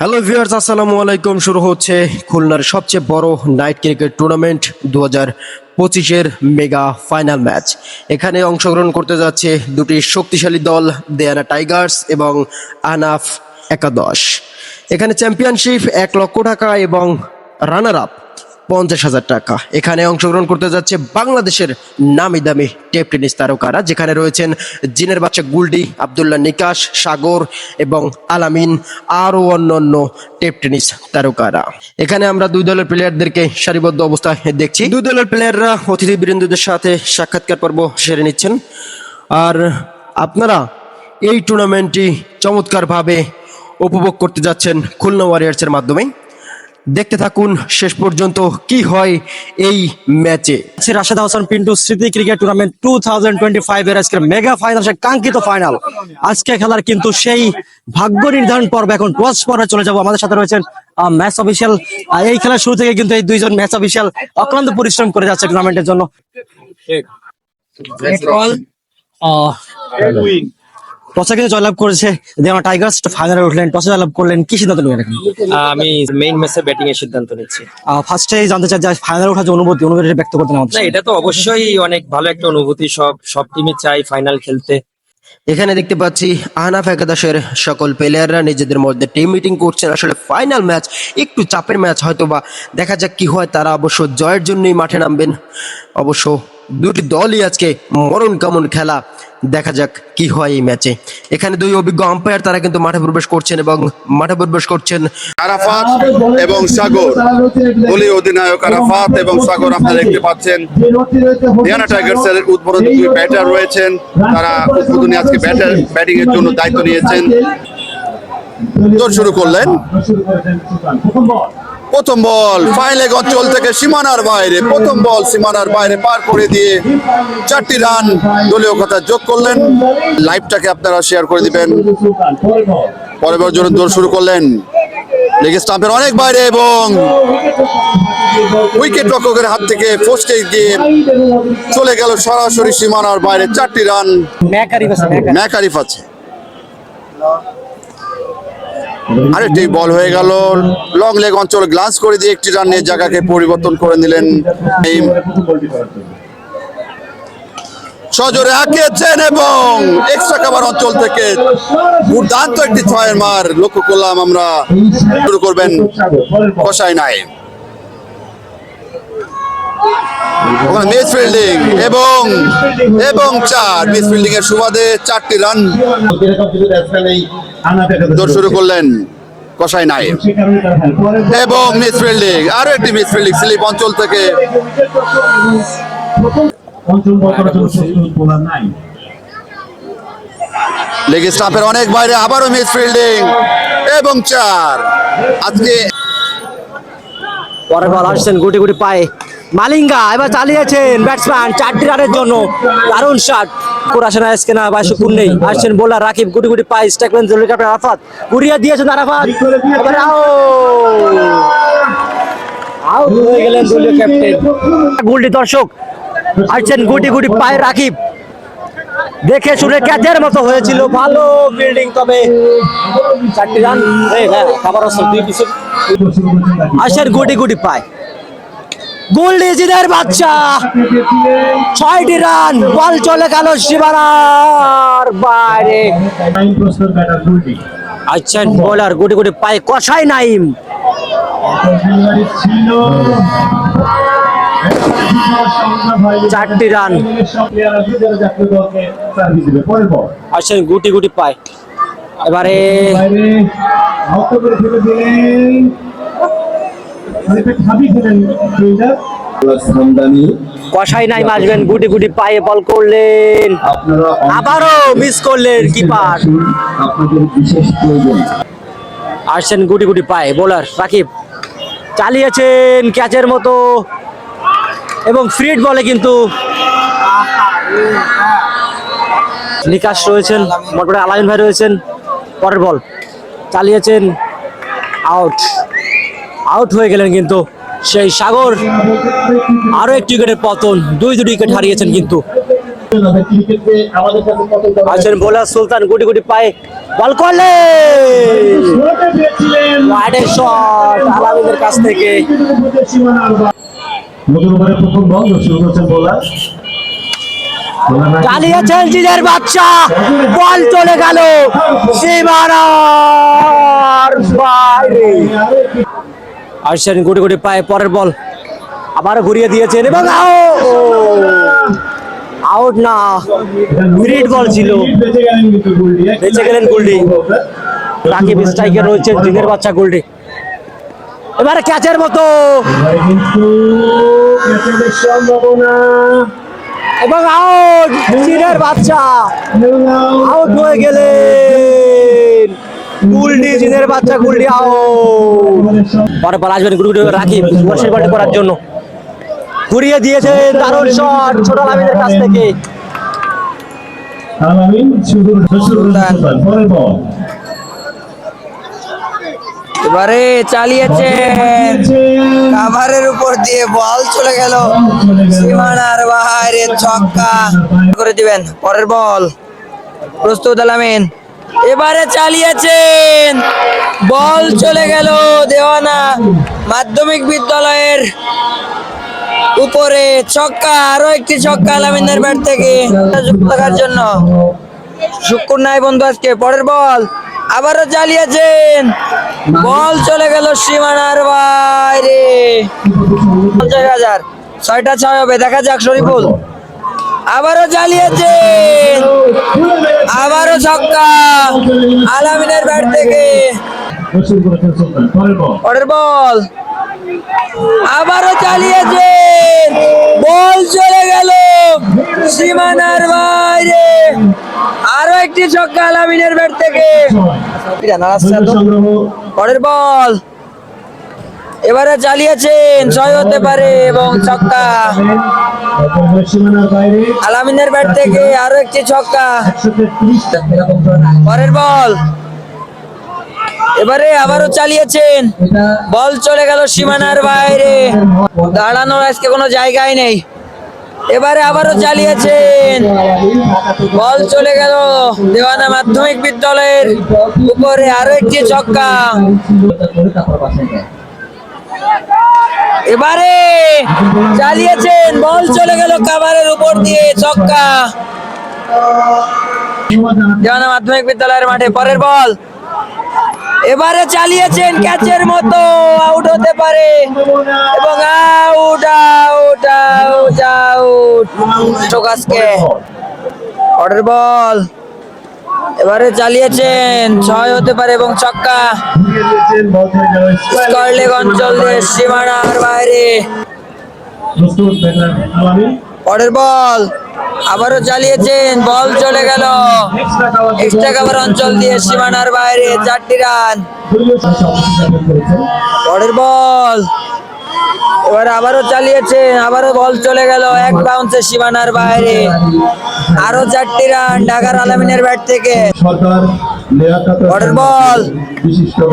Hello viewers আসসালামু আলাইকুম। শুরু হচ্ছে খুলনার সবচেয়ে বড় নাইট ক্রিকেট টুর্নামেন্ট দু হাজার পঁচিশের মেগা ফাইনাল ম্যাচ এখানে অংশগ্রহণ করতে যাচ্ছে দুটি শক্তিশালী দল, দেয়ানা টাইগার্স এবং আনাফ একাদশ। এখানে চ্যাম্পিয়নশিপ এক লক্ষ টাকা এবং রানার আপ পঞ্চাশ হাজার টাকা। এখানে অংশগ্রহণ করতে যাচ্ছে বাংলাদেশের নামি দামি টেপ টেনিস তারকারা, যেখানে রয়েছেন জিনের বাচ্চা গুলডি, আবদুল্লাহ নিকাশ, সাগর এবং আলামিন, আরও অন্য অন্য টেপ টেনিস তারকারা। এখানে আমরা দুই দলের প্লেয়ারদেরকে সারিবদ্ধ অবস্থায় দেখছি। দুই দলের প্লেয়াররা অতিথি অতিথিবৃন্দদের সাথে সাক্ষাৎকার পর্ব সেরে নিচ্ছেন। আর আপনারা এই টুর্নামেন্টটি চমৎকারভাবে উপভোগ করতে যাচ্ছেন খুলনা ওয়ারিয়ার্সের মাধ্যমে দেখতে থাকুন শেষ পর্যন্ত কি হয় এই ম্যাচে। রাশেদ হাসান পিন্টু স্মৃতি cricket tournament two thousand twenty five এর আজকের মেগা ফাইনাল সে কাঙ্ক্ষিত ফাইনাল আজকে খেলার কিন্তু সেই ভাগ্য নির্ধারণ পর্ব এখন টস পর্বে চলে যাব। আমাদের সাথে রয়েছেন ম্যাচ অফিসিয়াল এই খেলার শুরু থেকে কিন্তু এই দুইজন ম্যাচ অফিসিয়াল অক্লান্ত পরিশ্রম করে যাচ্ছে টুর্নামেন্টের জন্য। টসে কিন্তু জয়লাভ করেছে দেওয়া টাইগার্স ফাইনালে উঠলেন টসে জয়লাভ করলেন কি সিদ্ধান্ত নেবেন এখন? আমি মেইন ম্যাচে ব্যাটিং এর সিদ্ধান্ত নিচ্ছি। ফার্স্টে জানতে চাই যে ফাইনালে ওঠার যে অনুভূতি অনুভূতি ব্যক্ত আমাদের না এটা তো অবশ্যই অনেক ভালো একটা অনুভূতি সব সব টিমই চাই ফাইনাল খেলতে। এখানে দেখতে পাচ্ছি আহনাফ একাদশের সকল প্লেয়াররা নিজেদের মধ্যে টিম মিটিং করছেন। আসলে ফাইনাল ম্যাচ একটু চাপের ম্যাচ হয়তো বা দেখা যাক কি হয় তারা অবশ্য জয়ের জন্যই মাঠে নামবেন। অবশ্য দুটি দলই আজকে মরণ কামন খেলা। দেখা যাক কি হয় এই ম্যাচে। এখানে দুই অভিজ্ঞ আম্পায়ার তারা কিন্তু মাঠে প্রবেশ করছেন এবং মাঠে প্রবেশ করছেন আরাফাত এবং সাগর। দলীয় অধিনায়ক আরাফাত এবং সাগর আপনারা দেখতে পাচ্ছেন। ডিয়ানা টাইগার্স এর উদ্বোধনী দুই ব্যাটার রয়েছেন। তারা উদ্বোধনী আজকে ব্যাটার ব্যাটিং এর জন্য দায়িত্ব নিয়েছেন। শুরু করলেন। প্রথম বল ফাইলেগ অঞ্চল থেকে সীমানার বাইরে প্রথম বল সীমানার বাইরে পার করে দিয়ে চারটি রান দলীয় কথা যোগ করলেন। লাইভটাকে আপনারা শেয়ার করে দিবেন। পরের জন্য দৌড় শুরু করলেন। লেগ স্টাম্পের অনেক বাইরে এবং উইকেট রক্ষকের হাত থেকে পোস্টে গিয়ে চলে গেল সরাসরি সীমানার বাইরে। চারটি রান ম্যাক আরিফ আছে। আরেকটি বল হয়ে গেল। লং লেগ অঞ্চল গ্লান্স করে দিয়ে একটি রানের জায়গাকে পরিবর্তন করে নিলেন সজোরে আঁকিয়েছেন এবং এক্সট্রা কাভার অঞ্চল থেকে দুর্দান্ত একটি ছয়ের মার লক্ষ্য করলাম আমরা। শুরু করবেন কষাই নাই ওখানে মিস ফিল্ডিং এবং এবং চার। মিস ফিল্ডিং এর সুবাদে চারটি রান দৌড় শুরু করলেন কষাই নাই এবং মিস ফিল্ডিং আরও একটি মিস ফিল্ডিং স্লিপ অঞ্চল থেকে। লেগ স্টাম্পের অনেক বাইরে, আবারও মিস ফিল্ডিং এবং চার। আজকে পরের বল, আসছেন গুটি গুটি পায়ে। মালিঙ্গা, এবার চালিয়েছেন ব্যাটসম্যান চারটি রানের জন্য। দারুণ শট আসেন আজকে না বা শুকুর নেই। আসছেন বোলার রাকিব, গুটি গুটি জরুরি ক্যাপ্টেন আরাফাত। কুড়িয়ে দিয়েছেন আরাফাত। হয়ে গুটি গুটি রাকিব। দেখে শুনে মতো হয়েছিল। ভালো ফিল্ডিং তবে। হ্যাঁ আসল আসেন গুটি গুটি পায়। গোল্ডি জিদের বাচ্চা। ছয়টি রান, বল চলে গেল সীমানার বাইরে। আচ্ছা বোলার গুটি গুটি পায় কষাই নাইম। চারটি রান। আসেন গুটি গুটি পায়। এবারে কষাই নাই আসবেন গুটি গুটি পায়ে বল করলেন। আবারও মিস করলেন কিপার আপনাদের বিশেষ আসছেন গুটি গুটি পায়ে বোলার রাকিব। চালিয়েছেন ক্যাচের মতো। এবং ফ্রিড বলে কিন্তু নিকাশ রয়েছেন মোটরে আলামিন ভাই রয়েছেন পরের বল চালিয়েছেন আউট আউট হয়ে গেলেন কিন্তু সেই সাগর আরও একটি উইকেটের পতন, দুই দুটি উইকেট হারিয়েছেন কিন্তু। আছেন বোলার সুলতান, গুটি গুটি পায়ে বল করলে। কাছ থেকে। চালিয়েছেন জিনের বাচ্চা বল চলে গেল। আসছেন গুটি গুটি পায়ে পরের বল। আবার ঘুরিয়ে দিয়েছেন এবং আউট না। গ্রিড বল ছিল। বেঁচে গেলেন গেলেন রাকিব স্ট্রাইকে রয়েছে জিনের বাচ্চা গোলটি এবারে ক্যাচের মতো। এবং আউট জিনের বাচ্চা। আউট হয়ে গেলেন। গুলডি জিনের বাচ্চা গুলডি আউট পরে বল আসবেন গুড়ি গুড়ি রাকিব ওয়ার্সের বলটি করার জন্য। ঘুরিয়ে দিয়েছে দারুণ শট ছোট লামিনের কাছ থেকে। এবারে চালিয়েছে কাভারের উপর দিয়ে বল চলে গেল। সীমানার বাইরে ছক্কা। করে দিবেন পরের বল। প্রস্তুত আলামিন। এবারে চালিয়েছেন। বল চলে গেল দেওয়ানা মাধ্যমিক বিদ্যালয়ের উপরে। ছক্কা, আরও একটি ছক্কা আলামিনের ব্যাট থেকে। থাকার জন্য। শুক্র নাই বন্ধু আজকে, পরের বল। আবারও চালিয়েছেন। বল চলে গেল সীমানার বাইরে। পঞ্চাশ হাজার। ছয়টা ছয় হবে, দেখা যাক শরীফুল। আবারও চালিয়েছেন আবারও ছক্কা। আলামিনের ব্যাট থেকে। পরের বল। আবারও চালিয়েছেন বল চলে গেল সীমানার বাইরে। আরও একটি ছক্কা আলামিনের ব্যাট থেকে। পরের বল। এবারে চালিয়েছেন ছয় হতে পারে এবং ছক্কা। আলামিনের ব্যাট থেকে আরও একটি ছক্কা। পরের বল। এবারে আবারও চালিয়েছেন। বল চলে গেল সীমানার বাইরে। দাঁড়ানোর আজকে কোনো জায়গায় নেই। এবারে আবারও চালিয়েছেন। বল চলে গেল দেওয়ানা মাধ্যমিক বিদ্যালয়ের উপরে আরও একটি ছক্কা। এবারে চালিয়েছেন বল চলে গেল কাভারের উপর দিয়ে ছক্কা দেওয়ানা মাধ্যমিক বিদ্যালয়ের মাঠে পরের বল এবারে চালিয়েছেন ক্যাচের মতো আউট হতে পারে এবং আউট আউট আউট আউট পরের বল এবারে চালিয়েছেন, ছয় হতে পারে এবং ছক্কা। স্করলেগ অঞ্চল সীমানার বাইরে। পরের বল, আবারও চালিয়েছেন, বল চলে গেল। এক্সট্রা কাভার অঞ্চল দিয়ে সীমানার বাইরে, চারটি রান পরের বল এবার আবারও চালিয়েছেন আবারও বল চলে গেল এক বাউন্সে সীমানার বাইরে। আরও চারটি রান ঢাকার আলামিনের ব্যাট থেকে। বল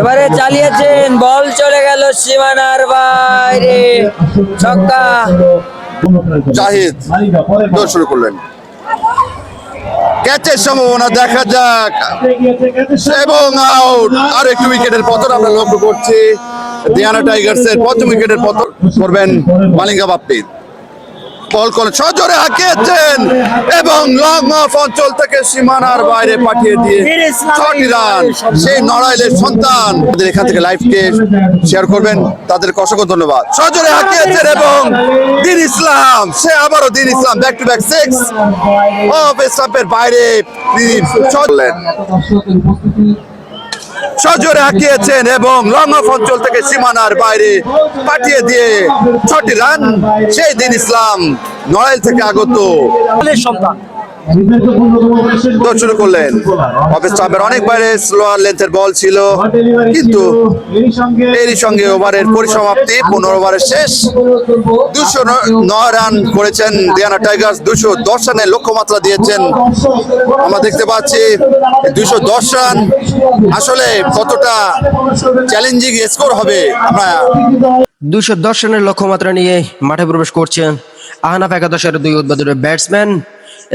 এবারে চালিয়েছেন বল চলে গেল সীমানার বাইরে। ছক্কা। জাহিদ শুরু করলেন। ক্যাচের সম্ভাবনা দেখা যাক। এবং আউট আর একটু উইকেটের পতন আমরা লক্ষ্য করছি। দিয়ানা টাইগার্স এর প্রথম উইকেটের পতন করবেন মালিঙ্গা বাপ্পি। বল করে সজোরে হাঁকিয়েছেন এবং লং অফ অঞ্চল থেকে সীমানার বাইরে পাঠিয়ে দিয়ে ছটি রান। সেই নড়াইলের সন্তান। আমাদের এখান থেকে লাইভকে শেয়ার করবেন। তাদের অসংখ্য ধন্যবাদ। সজোরে হাঁকিয়েছেন এবং দিন ইসলাম, সে আবারও দিন Islam back to back six off স্টাম্পের বাইরে তিনি চললেন সজোরে হাঁকিয়েছেন এবং লং অফ অঞ্চল থেকে সীমানার বাইরে পাঠিয়ে দিয়ে ছটি রান, সেই দিন ইসলাম নড়াইল থেকে আগত। সন্তান। দৌড় করলেন। অফ স্টাম্পের অনেক বাইরে স্লোয়ার লেন্থের বল ছিল। কিন্তু এরই সঙ্গে ওভারের পরিসমাপ্তি পনেরো ওভারের শেষ। দুশো নয় রান করেছেন দিয়ানা টাইগার্স, দুশো দশ রানের লক্ষ্যমাত্রা দিয়েছেন। আমরা দেখতে পাচ্ছি দুশো দশ রান। আসলে কতটা চ্যালেঞ্জিং স্কোর হবে আমরা দুশো দশ রানের লক্ষ্যমাত্রা নিয়ে মাঠে প্রবেশ করছেন আহনাফ একাদশের দুই উদ্বোধনের ব্যাটসম্যান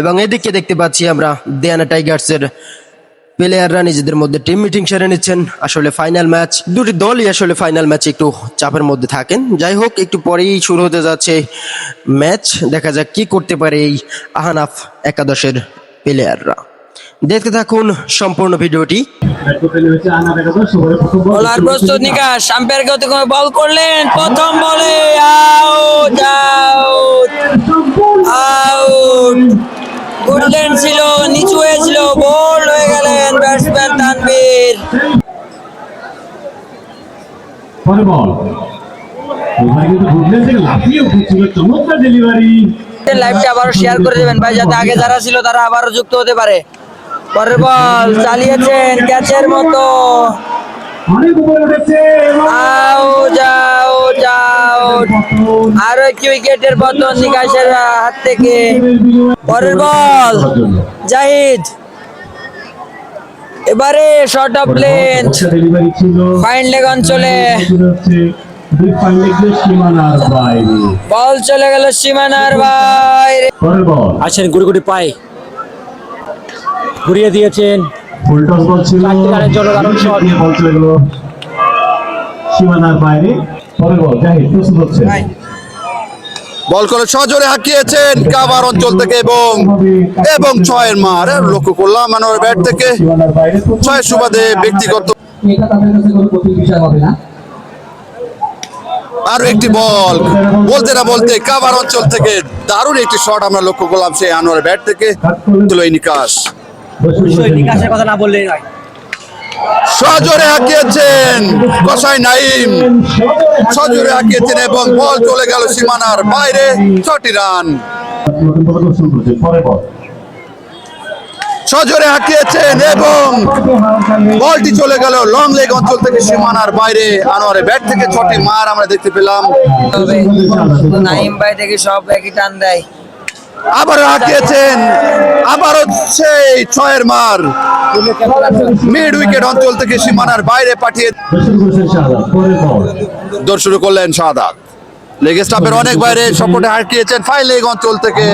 এবং এদিকে দেখতে পাচ্ছি আমরা দেয়ানা টাইগার্সের প্লেয়াররা নিজেদের মধ্যে টিম মিটিং সেরে নিচ্ছেন। আসলে ফাইনাল ম্যাচ দুটি দলই আসলে ফাইনাল ম্যাচে একটু চাপের মধ্যে থাকেন। যাই হোক, একটু পরেই শুরু হতে যাচ্ছে ম্যাচ দেখা যাক কি করতে পারে এই আহানাফ একাদশের প্লেয়াররা। দেখতে থাকুন সম্পূর্ণ ভিডিওটি। বলার প্রস্তুত নিকাশ, আম্পায়ার গতি করে বল করলেন। প্রথম বলে আউট আউট আউট গুডল্যান্ড ছিল নিচু হয়েছিল বোল্ড হয়ে গেলেন ব্যাটসম্যান তানভীর। পরে বল। ওভারে কিন্তু থেকে লাফিয়ে উঠেছিল চমৎকার ডেলিভারি লাইভটা আবারও শেয়ার করে দেবেন ভাই যাতে আগে যারা ছিল তারা আবারও যুক্ত হতে পারে। পরের বল চালিয়েছেন ক্যাচের মতো। এবং আউট আরও একটি উইকেটের পতন নিকাশের হাত থেকে। পরের বল জাহিদ। এবারে short of length delivery fine leg অঞ্চলে হচ্ছে দুই ফাইন লেগে সীমানার বাইরে। বল চলে গেল সীমানার বাইরে। আছেন গুড়ি গুড়ি পাই ঘুরিয়ে দিয়েছেন। ফুল টস বল ছিল। জন্য দারুণ বল চলে গেল। সীমানার বাইরে। পরের বল জাহিদ প্রস্তুত হচ্ছে। বল করে সজোরে হাঁকিয়েছেন কাবার অঞ্চল থেকে এবং এবং ছয়ের মার লক্ষ্য করলাম মানোয়ার ব্যাট থেকে। ছয়ের সুবাদে ব্যক্তিগত এটা তাদের কাছে কোনো কঠিন বিষয় হবে না। আরও একটি বল। বলতে না বলতে কাবার অঞ্চল থেকে দারুণ একটি শট আমরা লক্ষ্য করলাম সেই আনোয়ার ব্যাট থেকে। তুলো এই নিকাশ নিকাশের কথা না বললেই নয়। সজোরে হাঁকিয়েছেন কসাই নাইম। সজোরে হাঁকিয়েছেন এবং বল চলে গেল সীমানার বাইরে, ছটি রান। সজোরে হাঁকিয়েছেন এবং বলটি চলে গেল লং লেগ অঞ্চল থেকে সীমানার বাইরে। আনোয়ারের ব্যাট থেকে ছটি মার আমরা দেখতে পেলাম। নাইম ভাই থেকে সব একই টান দেয়। আবারও হাঁকিয়েছেন আবারও সেই ছয়ের মার। মিড উইকেট অঞ্চল থেকে সীমানার বাইরে পাঠিয়ে দৌড় শুরু করলেন সাদাত লেগ স্টাফের অনেক বাইরে সপোর্টে হাঁকিয়েছেন ফাই লেগ অঞ্চল থেকে।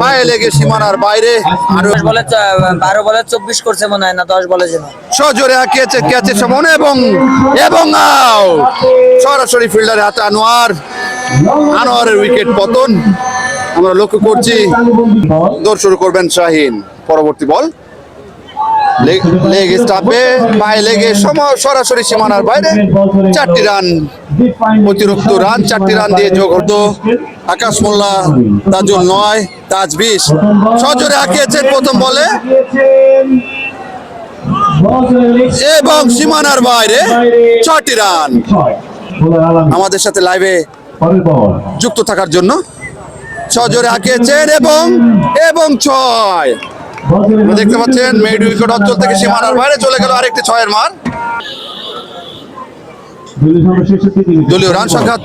পায়ে লেগে সীমানার বাইরে। আরও বলে বারো বলে চব্বিশ করছে মনে হয় না দশ বলে যেন। সজোরে হাঁকিয়েছে ক্যাচের সমান এবং এবং আউট। সরাসরি ফিল্ডারের হাতে আনোয়ার। আনোয়ারের উইকেট পতন। আমরা লক্ষ্য করছি দৌড় শুরু করবেন শাহিন। পরবর্তী বল। লেগ স্টাফে পায়ে লেগে সরাসরি সীমানার বাইরে চারটি রান। অতিরিক্ত রান, চারটি রান দিয়ে যোগ হতো আকাশ মোল্লা, তাজুল নয়, তাজ বিশ। সজোরে হাঁকিয়েছেন প্রথম বলে। এবং সীমানার বাইরে ছয়টি রান। আমাদের সাথে লাইভে যুক্ত থাকার জন্য সজোরে হাঁকিয়েছেন এবং এবং ছয়। দেখতে পাচ্ছেন মেড উইকেট অঞ্চল থেকে সীমানার বাইরে চলে গেল আরেকটি ছয়ের মার দলীয় রান সংখ্যা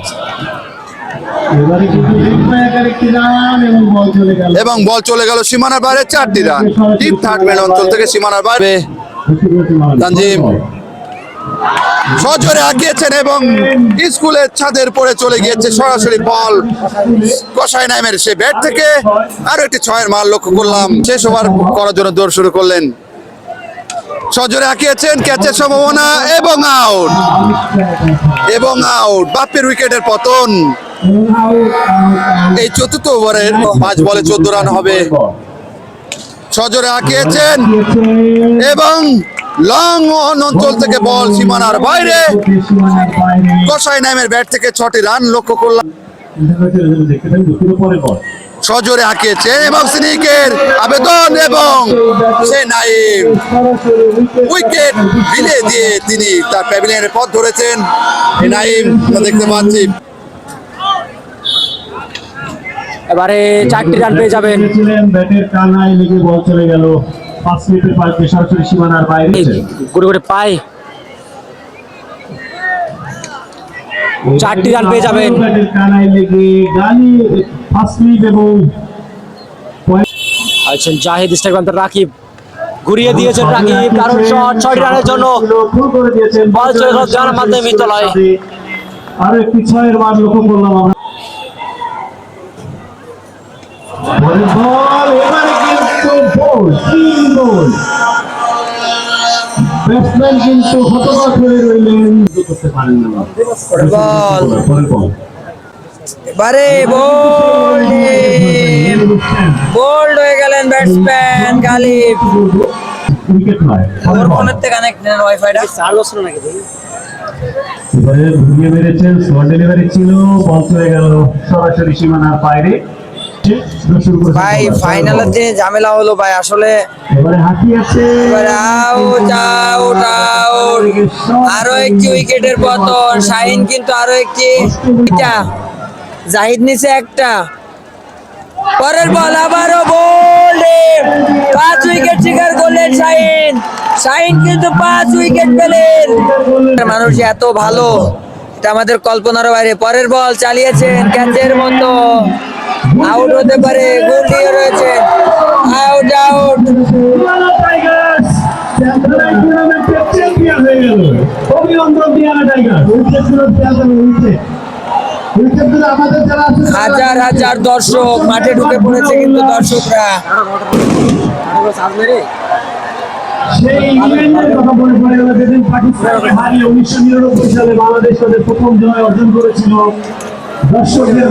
এবং বল চলে গেল এবং বল চলে গেল সীমানার বাইরে চারটি রান। ডিপ থার্ড ম্যান অঞ্চল থেকে সীমানার বাইরে। তানজিম। সজোরে হাঁকিয়েছেন এবং স্কুলের ছাদের পরে চলে গিয়েছে সরাসরি বল। কষাই নাইমের সে ব্যাট থেকে আরও একটি ছয়ের মার লক্ষ্য করলাম। শেষ ওভার করার জন্য দৌড় শুরু করলেন। সজোরে হাঁকিয়েছেন ক্যাচের সম্ভাবনা এবং আউট। এবং আউট। বাপ্পের উইকেটের পতন। এই চতুর্থ ওভারের পাঁচ বলে চোদ্দ রান হবে। সজোরে হাঁকিয়েছেন এবং লং অন অঞ্চল থেকে বল সীমানার বাইরে। কসাই নামের ব্যাট থেকে ছটি রান লক্ষ্য করলাম। সজোরে হাঁকিয়েছেন এবং সিনিকের আবেদন এবং সে নাইম। উইকেট বিলে দিয়ে তিনি তার প্যাভিলিয়নের পথ ধরেছেন। নাইম দেখতে পাচ্ছি। এবারে চারটি রান পেয়ে যাবেন। ব্যাটের কানায় লেগে বল চলে গেল। পাঁচ মিনিটের পাইপে সরাসরি সীমানার বাইরে গুড়ি গুড়ি পাই চারটি রান পেয়ে যাবেন। আছেন জাহিদ ইস্টাগ্রাম রাকিব ঘুরিয়ে দিয়েছেন রাকিব কারণ শট ছয়টি রানের জন্য করে বল চলে গেল দেওয়ার মাধ্যমে। আরও একটি ছয়ের মান লক্ষ্য করলাম আমরা বল তিন বল ব্যাটসম্যান কিন্তু হতবাক হয়ে রইলেন। করতে পারেন না। এবারে বোল্ড বোল্ড হয়ে গেলেন ব্যাটসম্যান গালিব। উইকেট নয় ফোনের থেকে কানেক্ট নেন ওয়াইফাইটা। এবারে ঘুরিয়ে মেরেছেন শর্ট ডেলিভারি ছিল বল চলে গেল। সরাসরি সীমানার বাইরে। ভাই। ফাইনালের দিনে ঝামেলা হলো ভাই আসলে আরও একটি উইকেটের পতন। শাহিন কিন্তু আরও একটি জাহিদ নিচে একটা। পরের বল আবারও বল পাঁচ উইকেট শিকার করলেন শাহিন। শাহিন কিন্তু পাঁচ উইকেট পেলেন। মানুষ এত ভালো এটা আমাদের কল্পনার বাইরে। পরের বল চালিয়েছেন ক্যাচের মতো। আউট হতে পারে, গোল দিয়ে রয়েছে। Out out. হাজার হাজার দর্শক, মাঠে ঢুকে পড়েছে কিন্তু দর্শকরা। সেই ইংল্যান্ডের কথা মনে পড়ে গেল, যেদিন হারিয়ে উনিশশো নিরানব্বই সালে বাংলাদেশ তাদের প্রথম জয় অর্জন করেছিল। দর্শকদের